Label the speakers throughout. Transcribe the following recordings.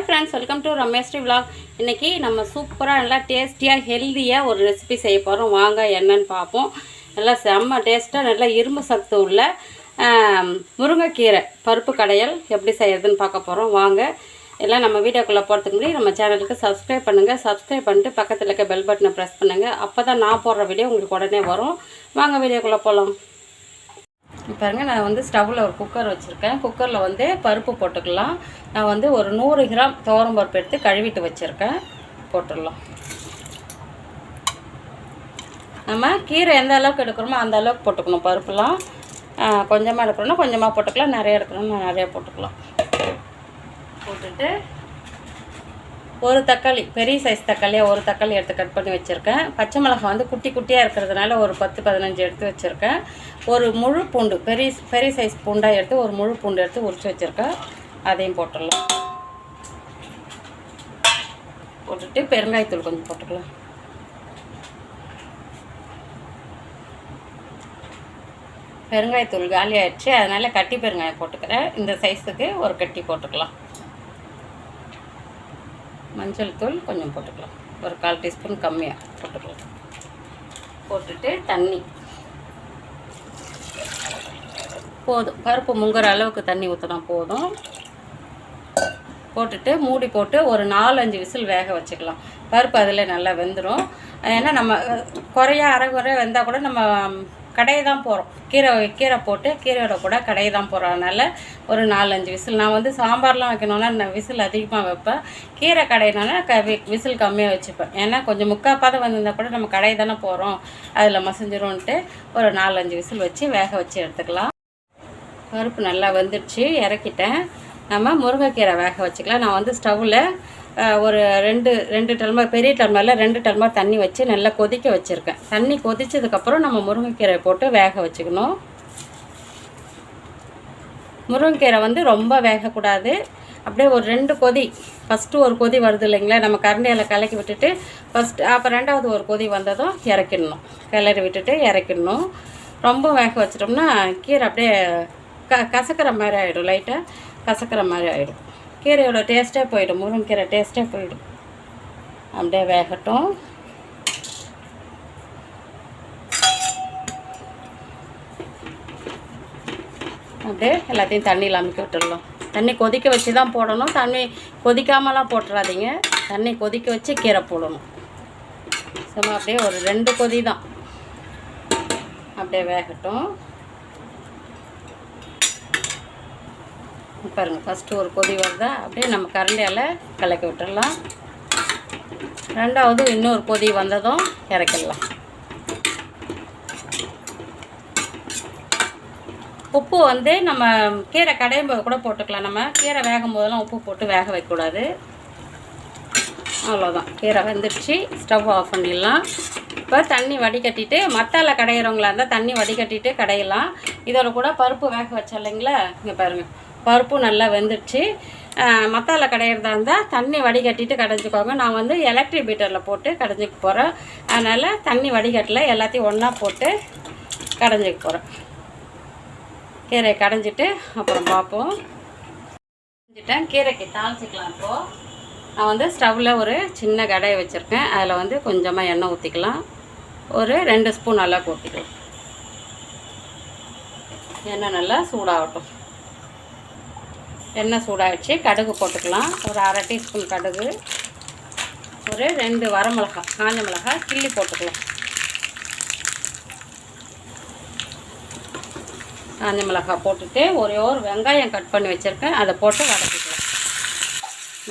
Speaker 1: Hi friends welcome to Rameshri vlog இன்றைக்கி நம்ம சூப்பராக நல்லா டேஸ்டியாக ஹெல்த்தியாக ஒரு ரெசிபி செய்ய போகிறோம் வாங்க என்னன்னு பார்ப்போம். நல்லா செம்ம டேஸ்ட்டாக நல்லா இரும்பு சத்து உள்ள முருங்கைக்கீரை பருப்பு கடையல் எப்படி செய்கிறதுன்னு பார்க்க போகிறோம் வாங்க எல்லாம் நம்ம வீடியோக்குள்ளே போகிறதுக்கு முன்னாடி நம்ம சேனலுக்கு சப்ஸ்கிரைப் பண்ணுங்கள் சப்ஸ்கிரைப் பண்ணிட்டு பக்கத்தில் இருக்க பெல் பட்டனை ப்ரெஸ் பண்ணுங்கள் அப்போ தான் நான் போடுற வீடியோ உங்களுக்கு உடனே வரும். வாங்க வீடியோக்குள்ளே போகலாம் பாருங்கள் நான் வந்து ஸ்டவ்வில் ஒரு குக்கர் வச்சுருக்கேன். குக்கரில் வந்து பருப்பு போட்டுக்கலாம். நான் வந்து ஒரு நூறு கிராம் துவரம் பருப்பு எடுத்து கழுவிட்டு வச்சுருக்கேன். போட்டுடலாம். நம்ம கீரை எந்த அளவுக்கு எடுக்கிறோமோ அந்த அளவுக்கு போட்டுக்கணும் பருப்புலாம். கொஞ்சமாக எடுக்கிறோன்னா கொஞ்சமாக போட்டுக்கலாம். நிறைய எடுக்கணும்னா நிறையா போட்டுக்கலாம். போட்டுட்டு ஒரு தக்காளி பெரிய சைஸ் தக்காளியாக ஒரு தக்காளி எடுத்து கட் பண்ணி வச்சுருக்கேன். பச்சை மிளகாய் வந்து குட்டி குட்டியாக இருக்கிறதுனால ஒரு பத்து பதினஞ்சு எடுத்து வச்சுருக்கேன். ஒரு முழு பூண்டு பெரிய பெரிய சைஸ் பூண்டாக எடுத்து ஒரு முழு பூண்டு எடுத்து உரிச்சு வச்சுருக்கேன். அதையும் போட்டுடலாம். போட்டுட்டு பெருங்காயத்தூள் கொஞ்சம் போட்டுக்கலாம். பெருங்காயத்தூள் காலி ஆயிடுச்சு அதனால் கட்டி பெருங்காயம் போட்டுக்கிறேன். இந்த சைஸுக்கு ஒரு கட்டி போட்டுக்கலாம். மஞ்சள் தூள் கொஞ்சம் போட்டுக்கலாம். ஒரு கால் டீஸ்பூன் கம்மியாக போட்டுக்கலாம். போட்டுட்டு தண்ணி. போதும். பருப்பு முங்குற அளவுக்கு தண்ணி ஊற்றினா போதும். போட்டுட்டு மூடி போட்டு ஒரு நாலஞ்சு விசில் வேக வச்சுக்கலாம். பருப்பு அதில் நல்லா வெந்துடும் ஏன்னா நம்ம குறையா அரை குறைய வெந்தால் கூட நம்ம கடையை தான் போகிறோம் கீரை கீரை போட்டு கீரையோட கூட கடையை தான் போகிறோம் அதனால் ஒரு நாலஞ்சு விசில். நான் வந்து சாம்பார்லாம் வைக்கணும்னா நான் விசில் அதிகமாக வைப்பேன். கீரை கடையினால க வி- விசில் கம்மியாக வச்சுப்பேன். ஏன்னா கொஞ்சம் முக்காப்பாத வந்திருந்தால் கூட நம்ம கடையை தானே போகிறோம் அதில் மசஞ்சிரும்ன்ட்டு ஒரு நாலஞ்சு விசில் வச்சு வேக வச்சு எடுத்துக்கலாம். பருப்பு நல்லா வெந்துடுச்சு. இறக்கிட்டேன். நம்ம முருங்கைக்கீரை வேக வச்சுக்கலாம். நான் வந்து ஸ்டவ்வில் ஒரு ரெண்டு ரெண்டு டர்மர் பெரிய டர்மரில் ரெண்டு டர்மர் தண்ணி வச்சு நல்லா கொதிக்க வச்சுருக்கேன். தண்ணி கொதிச்சதுக்கப்புறம் நம்ம முருங்கைக்கீரை போட்டு வேக வச்சுக்கணும். முருங்கைக்கீரை வந்து ரொம்ப வேகக்கூடாது. அப்படியே ஒரு ரெண்டு கொதி ஃபஸ்ட்டு ஒரு கொதி வருது இல்லைங்களா? நம்ம கரண்டியில் கலக்கி விட்டுட்டு ஃபஸ்ட்டு அப்போ ரெண்டாவது ஒரு கொதி வந்ததும் இறக்கிடணும். கிளறி விட்டுட்டு இறக்கிடணும். ரொம்ப வேக வச்சிட்டோம்னா கீரை அப்படியே க கசக்கிற மாதிரி ஆகிடும் லைட்டாக கசக்கிற மாதிரி ஆகிடும் கீரையோட டேஸ்ட்டே போயிடும். முருங்கைக்கீரை டேஸ்ட்டே போயிடும். அப்படியே வேகட்டும். அப்படியே எல்லாத்தையும் தண்ணியில் அமுக்கி விட்டுடலாம் தண்ணி கொதிக்க வச்சு தான் போடணும். தண்ணி கொதிக்காமலாம் போட்டுறாதீங்க. தண்ணி கொதிக்க வச்சு கீரை போடணும். சும்மா அப்படியே ஒரு ரெண்டு கொதி தான் அப்படியே வேகட்டும். பாருங்கள் ஃபஸ்ட்டு ஒரு கொதி வருதா அப்படியே நம்ம கரண்டியால் கலக்கி விட்டுடலாம் ரெண்டாவது இன்னொரு கொதி வந்ததும் இறக்கிடலாம். உப்பு வந்து நம்ம கீரை கடையும் போது கூட போட்டுக்கலாம். நம்ம கீரை வேகும் போதெல்லாம் உப்பு போட்டு வேக வைக்கக்கூடாது. அவ்வளோதான் கீரை வெந்துடுச்சு ஸ்டவ் ஆஃப் பண்ணிடலாம். இப்போ தண்ணி வடிகட்டிட்டு மத்தால கடையிறவங்களா இருந்தால் தண்ணி வடிகட்டிட்டு கடையலாம். இதோட கூட பருப்பு வேக வச்சோம் இல்லைங்களா? இங்கே பாருங்கள் பருப்பு நல்லா வெந்துடுச்சு. மத்தால கடையிறதா இருந்தால் தண்ணி வடிகட்டிட்டு கடைஞ்சிக்கோங்க. நான் வந்து எலக்ட்ரிக் பீட்டரில் போட்டு கடைஞ்சிக்க போகிறேன் அதனால் தண்ணி வடிகட்டில் எல்லாத்தையும் ஒன்றா போட்டு கடைஞ்சிக்க போகிறேன் கீரையை கடைஞ்சிட்டு அப்புறம் பார்ப்போம். கடைஞ்சிட்டேன். கீரைக்கு தாளிச்சிக்கலாம் இப்போது நான் வந்து ஸ்டவ்வில் ஒரு சின்ன கடையை வச்சுருக்கேன். அதில் வந்து கொஞ்சமாக எண்ணெய் ஊற்றிக்கலாம் ஒரு ரெண்டு ஸ்பூன் நல்லா ஊற்றிக்கலாம் எண்ணெய் நல்லா சூடாகட்டும். எண்ணெய் சூடாகிடுச்சு கடுகு போட்டுக்கலாம். ஒரு அரை டீஸ்பூன் கடுகு. ஒரு ரெண்டு வரமிளகா காஞ்ச மிளகா கிள்ளி போட்டுக்கலாம். காஞ்ச மிளகா போட்டுட்டு ஒரே ஒரு வெங்காயம் கட் பண்ணி வச்சுருக்கேன். அதை போட்டு வதக்கிக்கலாம்.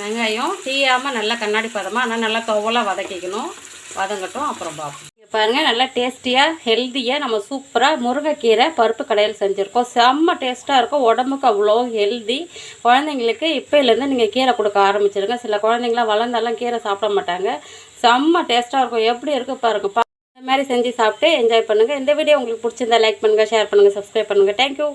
Speaker 1: வெங்காயம் தீயாமல் நல்லா கண்ணாடி பதமாக ஆனால் நல்லா துவலாக வதக்கிக்கணும். வதங்கட்டும் அப்புறம் பார்ப்போம். பாருங்கள் நல்லா டேஸ்டியாக ஹெல்த்தியாக நம்ம சூப்பராக முருங்கைக்கீரை பருப்பு கடையில் செஞ்சுருக்கோம். செம்ம டேஸ்ட்டாக இருக்கும். உடம்புக்கு அவ்வளோ ஹெல்தி. குழந்தைங்களுக்கு இப்போலேருந்து நீங்கள் கீரை கொடுக்க ஆரம்பிச்சிருங்க. சில குழந்தைங்களாம் வளர்ந்தாலாம் கீரை சாப்பிட மாட்டாங்க. செம்ம டேஸ்ட்டாக இருக்கும். எப்படி இருக்கு பாருங்க. பா- இந்த மாதிரி செஞ்சு சாப்பிட்டு என்ஜாய் பண்ணுங்கள் இந்த வீடியோ உங்களுக்கு பிடிச்சிருந்தா லைக் பண்ணுங்கள் ஷேர் பண்ணுங்கள் சப்ஸ்கிரைப் பண்ணுங்கள் தேங்க்யூ